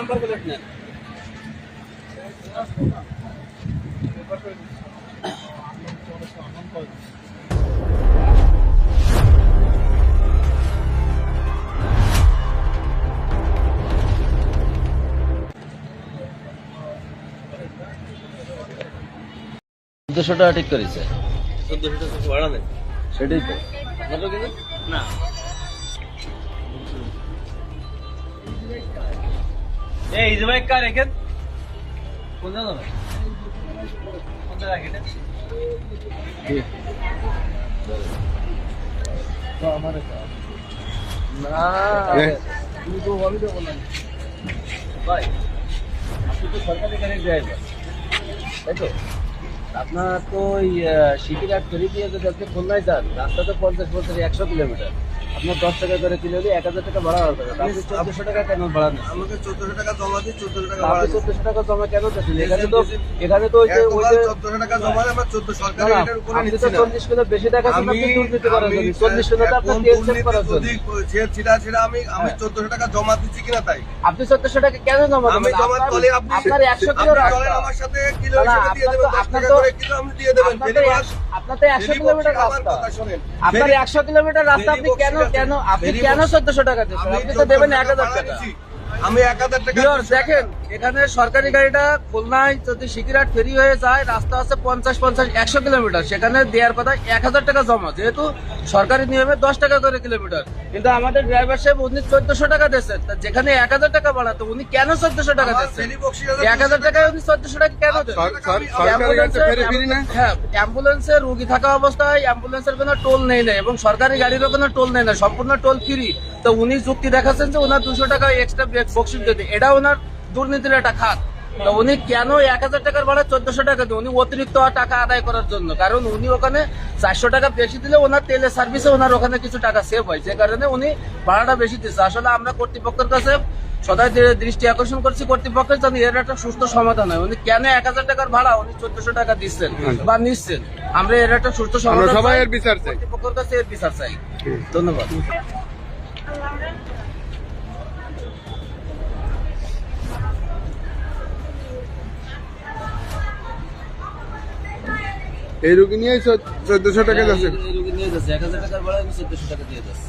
Number plate নেন চোদ্দশো টাকা ঠিক করেছে। চোদ্দশো টাকা ভাড়া নেন সেটাই তো। না। এই ইজ ভাই কার রেখেন কোন জায়গা ভাই কোন জায়গা রেখেন না। ভাই। আপনি তো সরকারি গাড়ির ড্রাইভার তাই তো? আপনার তো ওই সিটিঘাট ফেরি দিয়ে যদি আপনি খুলনায় যান রাস্তা তো পঞ্চাশ পঞ্চাশ একশো কিলোমিটার। আপনার দশ টাকা করে কিলো এক হাজার টাকা ভাড়া হবে। আপনি চোদ্দশো টাকা কেন ভাড়া আমাকে চোদ্দশো টাকা জমা দিই চোদ্দশো টাকা আপনি চোদ্দশো টাকা জমা কেন দিচ্ছেন? এখানে তো এখানে তো ওই যে ওই যে চোদ্দশো টাকা জমা আমরা চোদ্দ উপরে আপনি তো চল্লিশ কিলো বেশি টাকা আপনি দুর্নীতি করার আমি জন্য চল্লিশ কিলো তো আপনার এখন তেল সেভ করার জন্য। ছিটা ছিটা আমি আমি হ্যাঁ। চোদ্দশো টাকা জমা দিচ্ছি কিনা তাই? আপনি চোদ্দশো টাকা কেন জমা আমি জমা তলে আপনি আপনার একশো কিলো চলেন আমার সাথে কিলো হিসেবে দিয়ে দেবেন দশ আপনার টাকা তো- করে কিলো আপনি দিয়ে দেবেন। আপনার তো একশো কিলোমিটার রাস্তা। আপনার একশো কিলোমিটার রাস্তা আপনি কেন কেন। আপনি কেন চোদ্দশো টাকা দিচ্ছেন আপনি তো দেবেন এক হাজার টাকা। আমি এক হাজার টাকা দেখেন এখানে সরকারি গাড়িটা খুলনায় যদি সিকিরাট ফেরি হয়ে যায় রাস্তা আছে পঞ্চাশ পঞ্চাশ একশো কিলোমিটার। সেখানে দেওয়ার কথা এক হাজার টাকা জমা যেহেতু সরকারি নিয়মে দশ টাকা করে কিলোমিটার। কিন্তু আমাদের ড্রাইভার সাহেব উনি চোদ্দশো টাকা দিচ্ছেন তা যেখানে এক হাজার টাকা বাড়াতো উনি কেন চোদ্দশো টাকা বক্সির এক হাজার টাকায় উনি চোদ্দশো টাকা কেন হ্যাঁ অ্যাম্বুলেন্সে রুগী থাকা অবস্থায় অ্যাম্বুলেন্সের কোনো টোল নেই না এবং সরকারি গাড়িরও কোনো টোল নেই না সম্পূর্ণ টোল ফ্রি তো উনি যুক্তি দেখাচ্ছেন যে ওনার দুশো টাকা এক্সট্রা বক্সিস দিতে এটা ওনার দুর্নীতির একটা খাত। তো উনি কেন এক হাজার টাকার ভাড়া চোদ্দশো টাকা দেন উনি অতিরিক্ত টাকা আদায় করার জন্য। কারণ উনি ওখানে চারশো টাকা বেশি দিলে ওনার তেলের সার্ভিসে ওনার ওখানে কিছু টাকা সেভ হয়। যে কারণে উনি ভাড়াটা বেশি দিচ্ছে। আসলে আমরা কর্তৃপক্ষের কাছে সদাই দৃষ্টি আকর্ষণ করছি কর্তৃপক্ষের জন্য। এর একটা সুস্থ সমাধান হয়। উনি কেন এক হাজার টাকার ভাড়া উনি চোদ্দশো টাকা দিচ্ছেন বা নিচ্ছেন? আমরা এর একটা সুস্থ সমাধান সবাই চাই। এর বিচার চাই। কর্তৃপক্ষের কাছে এর বিচার চাই। ধন্যবাদ। এই রুগী নিয়ে চোদ্দশো টাকা যাচ্ছে। এই রুগী নিয়ে যাচ্ছে এক হাজার টাকার ভাড়া আমি চোদ্দশো টাকা দিয়ে যাচ্ছি।